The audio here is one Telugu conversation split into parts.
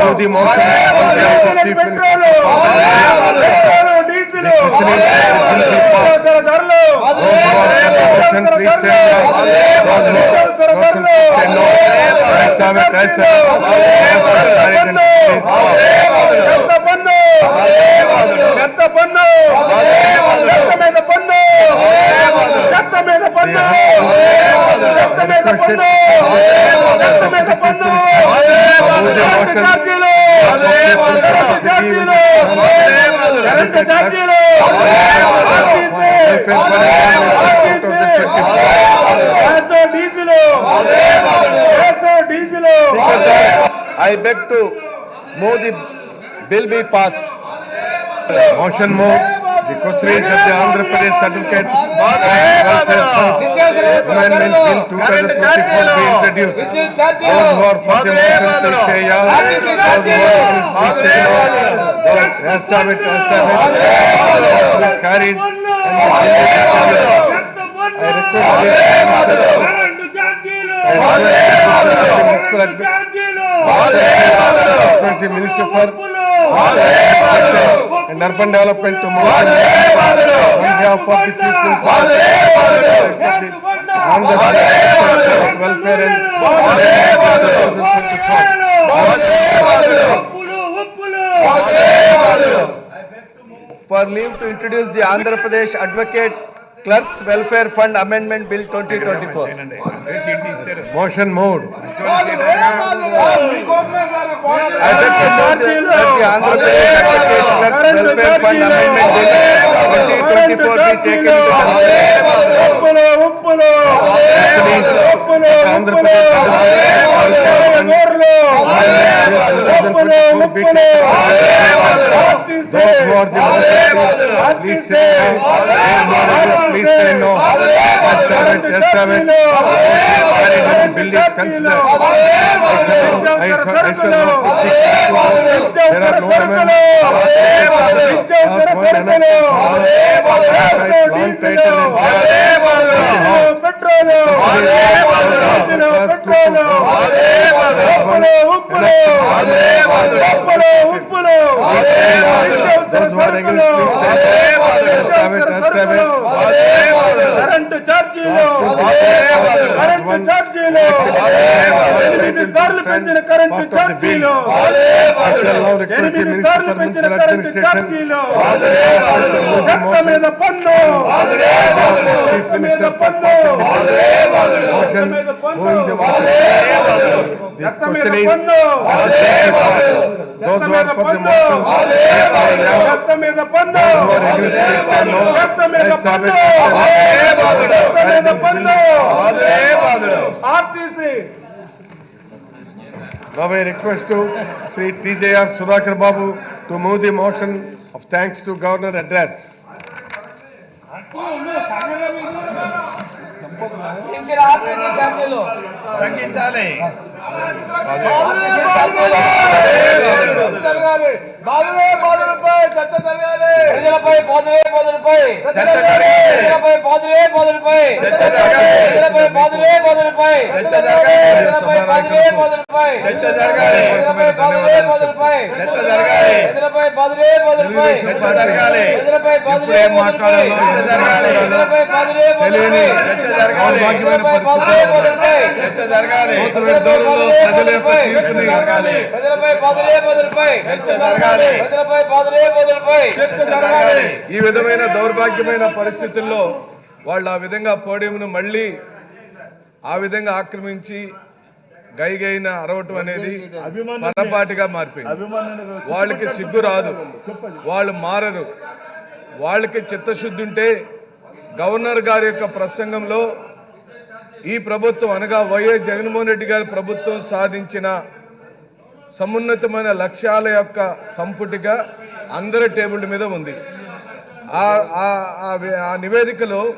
మోదీ మోసం చీఫ్ మినిస్టర్ రైతులు ధరలు ఎంత పన్ను ఎంత పన్ను ఎంత మీద పన్ను ఎంత మీద పన్ను ఎంత మీద పన్ను ఛార్జీలు I beg to move the bill be passed. Motion move. देखो Shri Satya Andhra Pradesh certificate amendments in 2024 be introduced. Those who are for the motion to say yes, those who are against please say no. Those yes of it, yes of it. Motion is carried. I request the municipal admin. I request the minister for and Urban Development to move on behalf of the Chief Minister on the welfare and 2024. For leave to introduce the Andhra Pradesh Advocate clerks welfare fund amendment bill twenty twenty four motion mood Andhra Pradesh Andhra Pradesh నోర్లు ముప్పులు ముప్పులు. పెట్రోల్ పెట్రోల్ ఉప్పులు. ఉప్పులు ఉప్పులు. ఉప్పులు కరెంటు ఛార్జీలు. కరెంటు ఛార్జీలు. ఎనిమిది సార్లు పెంచిన కరెంటు ఛార్జీలు. ఎనిమిది సార్లు పెంచిన కరెంటు ఛార్జీలు. చెత్త మీద పన్ను. మీద పన్ను. చెత్త మీద పన్ను. మీద పన్ను. Those who ಬಂದು RTC Now I request to Sri TJR Sudhakar Babu to move the motion of thanks to Governor address. ప్రజలపై బాధలే బాధలపై చర్చ జరగాలి ప్రజలపై బాధలే బాధలపై చర్చ జరగాలి ప్రజలపై బాధలే బాధలపై చర్చ జరగాలి ప్రజలపై బాధలే బాధలపై చర్చ జరగాలి ప్రజలపై బాధలే బాధలపై ప్రజలపై బాధలే బాధలపై ప్రజలపై బాధలే బాధలపై ప్రజలపై బాధలే బాధలపై ప్రజలపై బాధలే బాధలపై ప్రజలపై బాధలే బాధలపై ఈ విధమైన దౌర్భాగ్యమైన పరిస్థితుల్లో వాళ్ళు ఆ విధంగా పోడియంను మళ్ళీ ఆ విధంగా ఆక్రమించి గైగైన అరవటం అనేది పరపాటిగా మారిపోయింది. వాళ్ళకి సిగ్గు రాదు. వాళ్ళు మారరు. వాళ్ళకి చిత్తశుద్ధి ఉంటే గవర్నర్ గారి యొక్క ప్రసంగంలో ఈ ప్రభుత్వం అనగా వైఎస్ జగన్మోహన్ రెడ్డి గారి ప్రభుత్వం సాధించిన సమున్నతమైన లక్ష్యాల యొక్క సంపుటిగా అందరి టేబుల్ మీద ఉంది. ఆ- నివేదికలో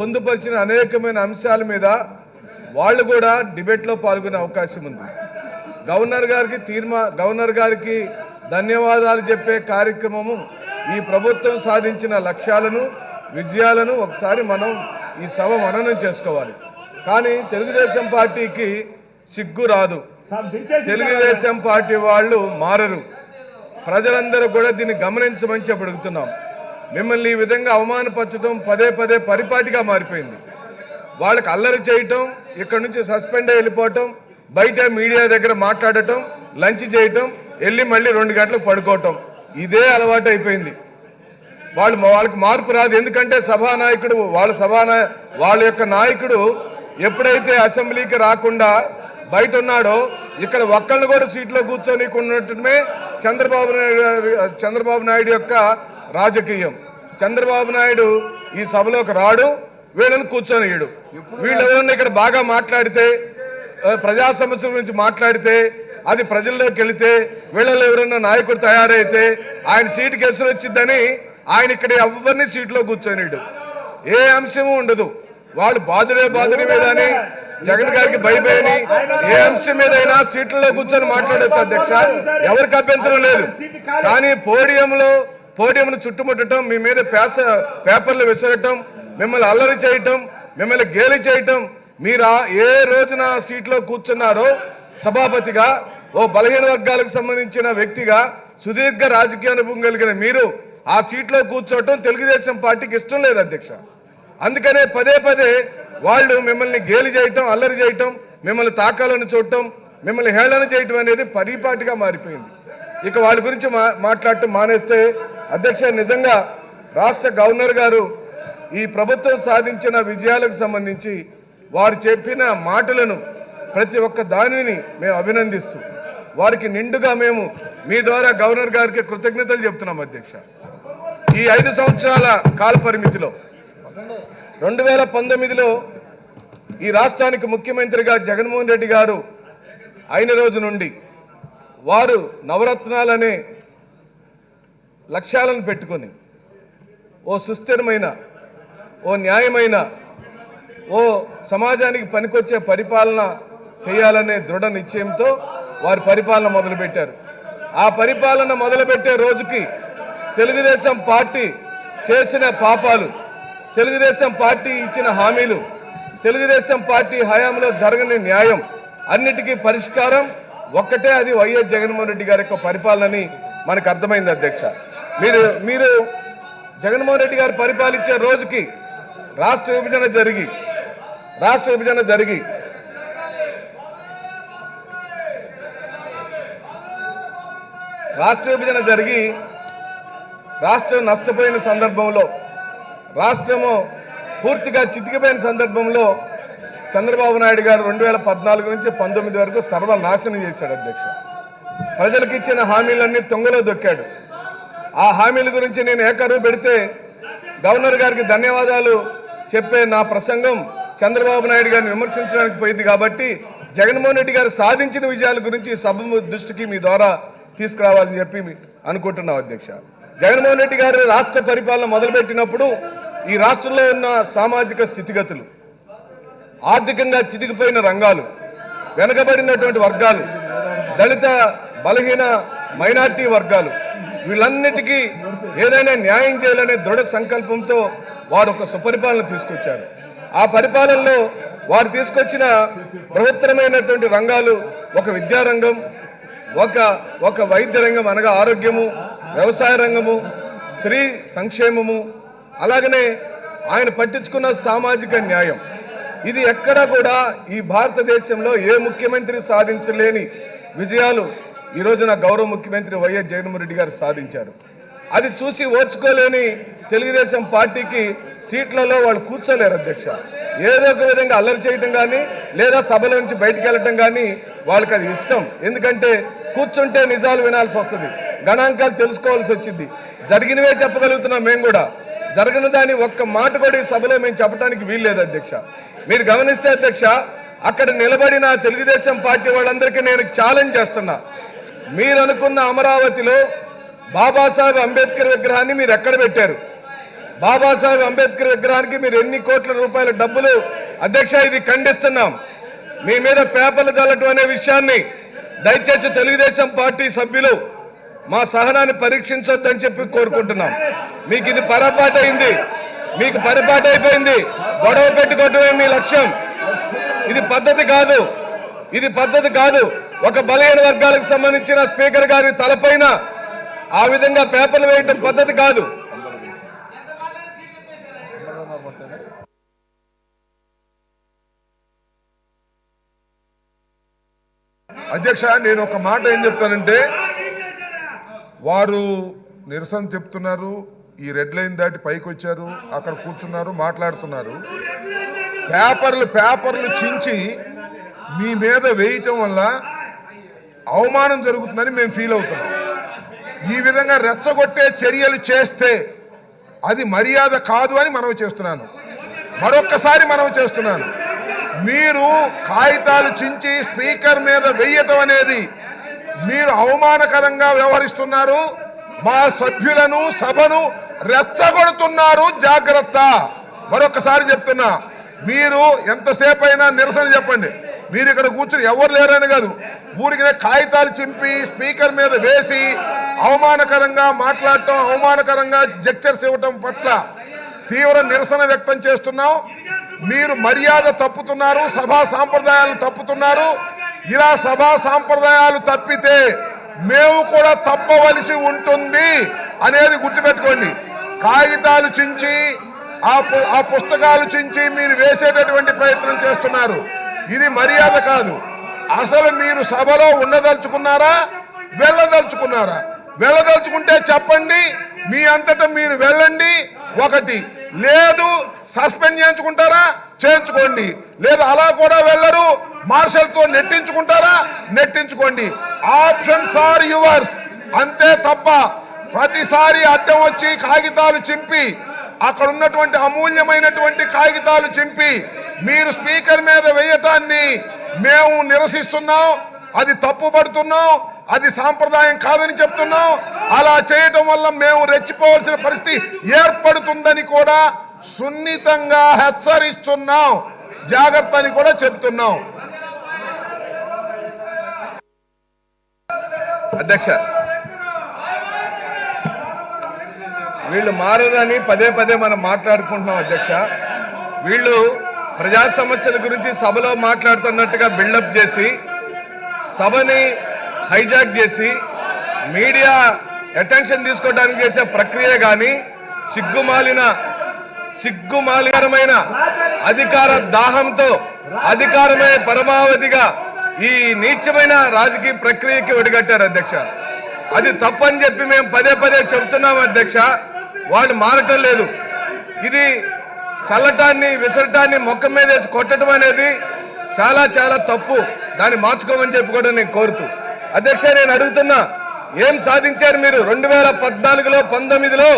పొందుపరిచిన అనేకమైన అంశాల మీద వాళ్ళు కూడా డిబేట్లో పాల్గొనే అవకాశం ఉంది. గవర్నర్ గారికి తీర్మా గవర్నర్ గారికి ధన్యవాదాలు చెప్పే కార్యక్రమము ఈ ప్రభుత్వం సాధించిన లక్ష్యాలను విజయాలను ఒకసారి మనం ఈ సభ మననం చేసుకోవాలి. కానీ తెలుగుదేశం పార్టీకి సిగ్గు రాదు. తెలుగుదేశం పార్టీ వాళ్ళు మారరు. ప్రజలందరూ కూడా దీన్ని గమనించమని చెప్పి అడుగుతున్నాం. మిమ్మల్ని ఈ విధంగా అవమానపరచడం పదే పదే పరిపాటిగా మారిపోయింది. వాళ్ళకి అల్లరి చేయటం ఇక్కడ నుంచి సస్పెండ్ అయి వెళ్ళిపోవటం బయట మీడియా దగ్గర మాట్లాడటం లంచ్ చేయటం వెళ్ళి మళ్ళీ రెండు గంటలకు పడుకోవటం ఇదే అలవాటు అయిపోయింది. వాళ్ళు వాళ్ళకి మార్పు రాదు. ఎందుకంటే సభానాయకుడు వాళ్ళ సభానా వాళ్ళ యొక్క నాయకుడు ఎప్పుడైతే అసెంబ్లీకి రాకుండా బయట ఉన్నాడో ఇక్కడ ఒక్కళ్ళు కూడా సీట్లో కూర్చొని ఉండటమే చంద్రబాబు నాయుడు చంద్రబాబు నాయుడు యొక్క రాజకీయం. చంద్రబాబు నాయుడు ఈ సభలోకి రాడు వీళ్ళని కూర్చొనియడు వీళ్ళు ఎవరన్నా ఇక్కడ బాగా మాట్లాడితే ప్రజా సమస్యల గురించి మాట్లాడితే అది ప్రజల్లోకి వెళితే వీళ్ళలో ఎవరైనా నాయకుడు తయారైతే ఆయన సీటుకి ఎసురు వచ్చిందని ఆయన ఇక్కడ ఎవరిని సీట్లో కూర్చొనిడు ఏ అంశము ఉండదు. వాళ్ళు బాధుడే బాధుడి మీద అని జగన్ గారికి భయపడి ఏ అంశం మీద అయినా సీట్లలో కూర్చొని మాట్లాడవచ్చు అధ్యక్ష. ఎవరికి అభ్యంతరం లేదు. కానీ పోడియంలో పోడియంను చుట్టుముట్టడం మీ మీద పేస పేపర్లు విసరటం మిమ్మల్ని అల్లరి చేయటం మిమ్మల్ని గేలి చేయటం మీరు ఏ రోజున సీట్లో కూర్చున్నారో సభాపతిగా ఓ బలహీన వర్గాలకు సంబంధించిన వ్యక్తిగా సుదీర్ఘ రాజకీయ అనుభవం కలిగిన మీరు ఆ సీట్లో కూర్చోవటం తెలుగుదేశం పార్టీకి ఇష్టం లేదు అధ్యక్ష. అందుకనే పదే పదే వాళ్ళు మిమ్మల్ని గేలి చేయటం అల్లరి చేయటం మిమ్మల్ని తాకాలని చూడటం మిమ్మల్ని హేళన చేయటం అనేది పరిపాటిగా మారిపోయింది. ఇక వాళ్ళ గురించి మా మాట్లాడటం మానేస్తే అధ్యక్ష నిజంగా రాష్ట్ర గవర్నర్ గారు ఈ ప్రభుత్వం సాధించిన విజయాలకు సంబంధించి వారు చెప్పిన మాటలను ప్రతి ఒక్క దానిని మేము అభినందిస్తూ వారికి నిండుగా మేము మీ ద్వారా గవర్నర్ గారికి కృతజ్ఞతలు చెప్తున్నాం అధ్యక్ష. ఈ ఐదు సంవత్సరాల కాల పరిమితిలో రెండు వేల పంతొమ్మిదిలో ఈ రాష్ట్రానికి ముఖ్యమంత్రిగా జగన్మోహన్ రెడ్డి గారు అయిన రోజు నుండి వారు నవరత్నాలనే లక్ష్యాలను పెట్టుకొని ఓ సుస్థిరమైన ఓ న్యాయమైన ఓ సమాజానికి పనికొచ్చే పరిపాలన చేయాలనే దృఢ నిశ్చయంతో వారి పరిపాలన మొదలుపెట్టారు. ఆ పరిపాలన మొదలుపెట్టే రోజుకి తెలుగుదేశం పార్టీ చేసిన పాపాలు తెలుగుదేశం పార్టీ ఇచ్చిన హామీలు తెలుగుదేశం పార్టీ హయాంలో జరగని న్యాయం అన్నిటికీ పరిష్కారం ఒక్కటే అది వైఎస్ జగన్మోహన్ రెడ్డి గారి యొక్క పరిపాలనని మనకు అర్థమైంది అధ్యక్ష. మీరు మీరు జగన్మోహన్ రెడ్డి గారు పరిపాలించే రోజుకి రాష్ట్ర విభజన జరిగి రాష్ట్ర విభజన జరిగి రాష్ట్ర విభజన జరిగి రాష్ట్రం నష్టపోయిన సందర్భంలో రాష్ట్రము పూర్తిగా చితికిపోయిన సందర్భంలో చంద్రబాబు నాయుడు గారు రెండు వేల పద్నాలుగు నుంచి పంతొమ్మిది వరకు సర్వనాశనం చేశాడు అధ్యక్ష. ప్రజలకు ఇచ్చిన హామీలన్నీ తొంగలో దొక్కాడు. ఆ హామీల గురించి నేను ఏకరువు పెడితే గవర్నర్ గారికి ధన్యవాదాలు చెప్పే నా ప్రసంగం చంద్రబాబు నాయుడు గారిని విమర్శించడానికి పోయింది కాబట్టి జగన్మోహన్ రెడ్డి గారు సాధించిన విజయాల గురించి సభ దృష్టికి మీ ద్వారా తీసుకురావాలని చెప్పి మీ- అనుకుంటున్నాం అధ్యక్ష. జగన్మోహన్ రెడ్డి గారు రాష్ట్ర పరిపాలన మొదలుపెట్టినప్పుడు ఈ రాష్ట్రంలో ఉన్న సామాజిక స్థితిగతులు ఆర్థికంగా చితికిపోయిన రంగాలు వెనకబడినటువంటి వర్గాలు దళిత బలహీన మైనార్టీ వర్గాలు వీళ్ళన్నిటికీ ఏదైనా న్యాయం చేయాలనే దృఢ సంకల్పంతో వారు ఒక సుపరిపాలన తీసుకొచ్చారు. ఆ పరిపాలనలో వారు తీసుకొచ్చిన బృహత్తరమైనటువంటి రంగాలు ఒక విద్యారంగం ఒక ఒక వైద్య రంగం అనగా ఆరోగ్యము వ్యవసాయ రంగము స్త్రీ సంక్షేమము అలాగనే ఆయన పట్టించుకున్న సామాజిక న్యాయం. ఇది ఎక్కడా కూడా ఈ భారతదేశంలో ఏ ముఖ్యమంత్రి సాధించలేని విజయాలు ఈ రోజున గౌరవ ముఖ్యమంత్రి వైఎస్ జగన్మోహన్ గారు సాధించారు. అది చూసి ఓర్చుకోలేని తెలుగుదేశం పార్టీకి సీట్లలో వాళ్ళు కూర్చోలేరు అధ్యక్ష. ఏదో ఒక విధంగా అల్లరి చేయటం కానీ లేదా సభల నుంచి బయటకు వెళ్ళటం కానీ వాళ్ళకి అది ఇష్టం. ఎందుకంటే కూర్చుంటే నిజాలు వినాల్సి వస్తుంది. గణాంకాలు తెలుసుకోవాల్సి వచ్చింది. జరిగినవే చెప్పగలుగుతున్నాం మేము కూడా. జరగని దాని ఒక్క మాట కూడా ఈ సభలో మేము చెప్పడానికి వీల్లేదు అధ్యక్ష. మీరు గమనిస్తే అధ్యక్ష అక్కడ నిలబడిన తెలుగుదేశం పార్టీ వాళ్ళందరికీ నేను ఛాలెంజ్ చేస్తున్నా. మీరు అనుకున్న అమరావతిలో బాబాసాహెబ్ అంబేద్కర్ విగ్రహాన్ని మీరు ఎక్కడ పెట్టారు? బాబాసాహెబ్ అంబేద్కర్ విగ్రహానికి మీరు ఎన్ని కోట్ల రూపాయల డబ్బులు అధ్యక్ష ఇది ఖండిస్తున్నాం. మీ మీద పేపర్లు చల్లటం అనే విషయాన్ని దయచేసి తెలుగుదేశం పార్టీ సభ్యులు మా సహనాన్ని పరీక్షించొద్దని చెప్పి కోరుకుంటున్నాం. మీకు ఇది పొరపాటు అయింది. మీకు పొరపాటు అయిపోయింది. గొడవ పెట్టుకోవటమే మీ లక్ష్యం? ఇది పద్ధతి కాదు. ఇది పద్ధతి కాదు. ఒక బలహీన వర్గాలకు సంబంధించిన స్పీకర్ గారి తలపైన ఆ విధంగా పేపర్లు వేయటం పద్ధతి కాదు. అధ్యక్ష నేను ఒక మాట ఏం చెప్తానంటే వారు నిరసన చెప్తున్నారు ఈ రెడ్ లైన్ దాటి పైకి వచ్చారు అక్కడ కూర్చున్నారు మాట్లాడుతున్నారు. పేపర్లు పేపర్లు చించి మీ మీద వేయటం వల్ల అవమానం జరుగుతుందని మేము ఫీల్ అవుతున్నాం. ఈ విధంగా రెచ్చగొట్టే చర్యలు చేస్తే అది మర్యాద కాదు అని మనవి చేస్తున్నాను. మరొక్కసారి మనవి చేస్తున్నాను. మీరు కాగితాలు చించి స్పీకర్ మీద వెయ్యటం అనేది మీరు అవమానకరంగా వ్యవహరిస్తున్నారు. మా సభ్యులను సభను రెచ్చగొడుతున్నారు. జాగ్రత్త. మరొకసారి చెప్తున్నా మీరు ఎంతసేపు అయినా నిరసన చెప్పండి. మీరు ఇక్కడ కూర్చుని ఎవరు లేరని కాదు. ఊరికి కాగితాలు చింపి స్పీకర్ మీద వేసి అవమానకరంగా మాట్లాడటం అవమానకరంగా జెక్చర్స్ ఇవ్వటం పట్ల తీవ్ర నిరసన వ్యక్తం చేస్తున్నాం. మీరు మర్యాద తప్పుతున్నారు సభా సాంప్రదాయాలు తప్పుతున్నారు. ఇలా సభా సాంప్రదాయాలు తప్పితే మేము కూడా తప్పవలసి ఉంటుంది అనేది గుర్తుపెట్టుకోండి. కాగితాలు చించి ఆ పు- ఆ పుస్తకాలు చించి మీరు వేసేటటువంటి ప్రయత్నం చేస్తున్నారు. ఇది మర్యాద కాదు. అసలు మీరు సభలో ఉండదలుచుకున్నారా? వెళ్ళదలుచుకున్నారా? వెళ్ళదలుచుకుంటే చెప్పండి. మీ అంతటా మీరు వెళ్ళండి. ఒకటి. లేదు సస్పెండ్ చేయించుకుంటారా? చేయించుకోండి. లేదు అలా కూడా వెళ్ళరు. మార్షల్తో నెట్టించుకుంటారా? నెట్టించుకోండి. ఆప్షన్స్ ఆర్ యువర్స్ అంతే తప్ప ప్రతిసారి అడ్డం వచ్చి కాగితాలు చింపి అక్కడ ఉన్నటువంటి అమూల్యమైనటువంటి కాగితాలు చింపి మీరు స్పీకర్ మీద వేయటాన్ని మేము నిరసిస్తున్నాం. అది తప్పుపడుతున్నాం అది సాంప్రదాయం కాదని చెప్తున్నాం. అలా చేయటం వల్ల మేము రెచ్చిపోవాల్సిన పరిస్థితి ఏర్పడుతుందని కూడా సున్నితంగా హెచ్చరిస్తున్నాం. జాగ్రత్త అని కూడా చెప్తున్నాం. అధ్యక్ష. వీళ్ళు మారదని పదే పదే మనం మాట్లాడుకుంటున్నాం అధ్యక్ష. వీళ్ళు ప్రజా సమస్యల గురించి సభలో మాట్లాడుతున్నట్టుగా బిల్డప్ చేసి సభని హైజాక్ చేసి మీడియా అటెన్షన్ తీసుకోవడానికి చేసే ప్రక్రియ కానీ సిగ్గుమాలిన సిగ్గుమాలికరమైన అధికార దాహంతో అధికారమే పరమావధిగా ఈ నీచమైన రాజకీయ ప్రక్రియకి ఒడిగట్టారు అధ్యక్ష. అది తప్పని చెప్పి మేము పదే పదే చెబుతున్నాం అధ్యక్ష. వాళ్ళు మారటం లేదు. ఇది చల్లటాన్ని విసరటాన్ని మొక్క మీద వేసి కొట్టడం అనేది చాలా చాలా తప్పు. దాన్ని మార్చుకోమని చెప్పి కూడా నేను కోరుతూ. అధ్యక్ష నేను అడుగుతున్నా ఏం సాధించారు మీరు? రెండు వేల పద్నాలుగులో పంతొమ్మిదిలో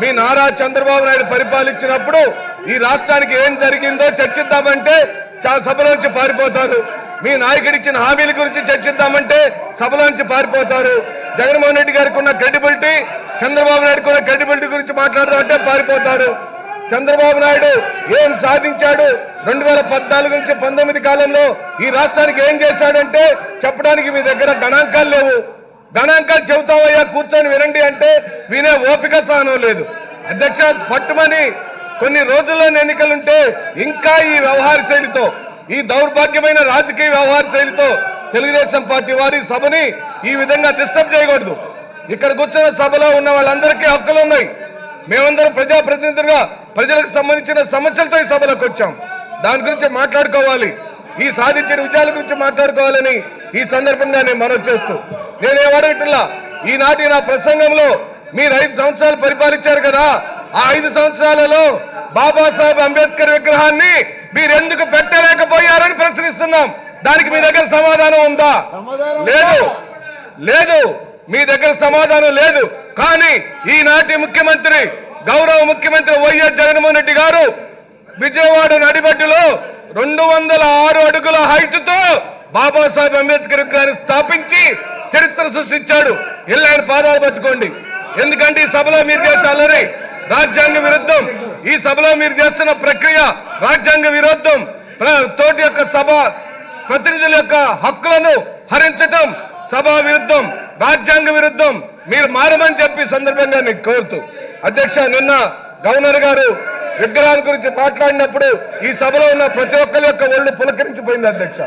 మీ నారా చంద్రబాబు నాయుడు పరిపాలించినప్పుడు ఈ రాష్ట్రానికి ఏం జరిగిందో చర్చిద్దామంటే చాలా సభలోంచి పారిపోతారు. మీ నాయకుడు ఇచ్చిన హామీల గురించి చర్చిద్దామంటే సభలోంచి పారిపోతారు. జగన్మోహన్ రెడ్డి గారికి ఉన్న క్రెడిబిలిటీ చంద్రబాబు నాయుడుకి ఉన్న క్రెడిబిలిటీ గురించి మాట్లాడదామంటే పారిపోతారు. చంద్రబాబు నాయుడు ఏం సాధించాడు? రెండు వేల పద్నాలుగు నుంచి పంతొమ్మిది కాలంలో ఈ రాష్ట్రానికి ఏం చేశాడంటే చెప్పడానికి మీ దగ్గర గణాంకాలు లేవు. గణాంకాలు చెబుతావయ్యా కూర్చొని వినండి అంటే వినే ఓపిక సహనం లేదు. అధ్యక్ష పట్టుమని కొన్ని రోజుల్లో ఎన్నికలుంటే ఇంకా ఈ వ్యవహార శైలితో ఈ దౌర్భాగ్యమైన రాజకీయ వ్యవహార శైలితో తెలుగుదేశం పార్టీ వారి సభని ఈ విధంగా డిస్టర్బ్ చేయకూడదు. ఇక్కడ కూర్చున్న సభలో ఉన్న వాళ్ళందరికీ హక్కులు ఉన్నాయి. మేమందరం ప్రజాప్రతినిధులుగా ప్రజలకు సంబంధించిన సమస్యలతో ఈ సభలోకి వచ్చాం. దాని గురించి మాట్లాడుకోవాలి. ఈ సాధించిన విజయాల గురించి మాట్లాడుకోవాలని ఈ సందర్భంగా నేను మనవి చేస్తూ నేనేమడగట్లా ఈనాటి నా ప్రసంగంలో మీరు ఐదు సంవత్సరాలు పరిపాలించారు కదా. ఆ ఐదు సంవత్సరాలలో బాబాసాహెబ్ అంబేద్కర్ విగ్రహాన్ని మీరు ఎందుకు పెట్టలేకపోయారని ప్రశ్నిస్తున్నాం. దానికి మీ దగ్గర సమాధానం ఉందా? లేదు. లేదు. మీ దగ్గర సమాధానం లేదు. కానీ ఈనాటి ముఖ్యమంత్రి గౌరవ ముఖ్యమంత్రి వైఎస్ జగన్మోహన్ రెడ్డి గారు విజయవాడ నడిబడ్డులో రెండు వందల ఆరు అడుగుల హైట్తో బాబాసాహెబ్ అంబేద్కర్ విగ్రహాన్ని స్థాపించి చరిత్ర సృష్టించాడు. వెళ్ళి ఆయన పాదాలు పట్టుకోండి. ఎందుకంటే ఈ సభలో మీరు చేసే అల్లరి. రాజ్యాంగ విరుద్ధం. ఈ సభలో మీరు చేస్తున్న ప్రక్రియ రాజ్యాంగ విరుద్ధం. ప్ర- తోటి యొక్క సభ ప్రతినిధుల యొక్క హక్కులను హరించటం సభా విరుద్ధం రాజ్యాంగ విరుద్ధం. మీరు మారమని చెప్పి సందర్భంగా నీకు కోరుతూ అధ్యక్ష నిన్న గవర్నర్ గారు విగ్రహాల గురించి మాట్లాడినప్పుడు ఈ సభలో ఉన్న ప్రతి ఒక్కరి యొక్క ఒళ్ళు పులకరించిపోయింది అధ్యక్ష.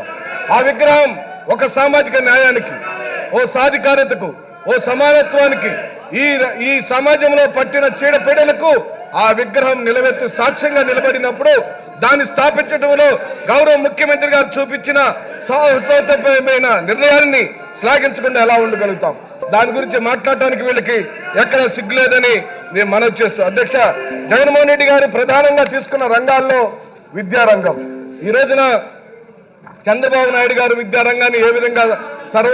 ఆ విగ్రహం ఒక సామాజిక న్యాయానికి ఓ సాధికారతకు ఓ సమానత్వానికి ఈ ఈ సమాజంలో పట్టిన చీడపీడలకు ఆ విగ్రహం నిలవెత్తు సాక్ష్యంగా నిలబడినప్పుడు దాన్ని స్థాపించడంలో గౌరవ ముఖ్యమంత్రి గారు చూపించిన సాహసోతమైన నిర్ణయాన్ని శ్లాఘించకుండా ఎలా ఉండగలుగుతాం? దాని గురించి మాట్లాడటానికి వీళ్ళకి ఎక్కడ సిగ్గులేదని నేను మనవి చేస్తూ అధ్యక్ష జగన్మోహన్ రెడ్డి గారు ప్రధానంగా తీసుకున్న రంగాల్లో విద్యారంగం. ఈ రోజున చంద్రబాబు నాయుడు గారు విద్యారంగాన్ని ఏ విధంగా సర్వ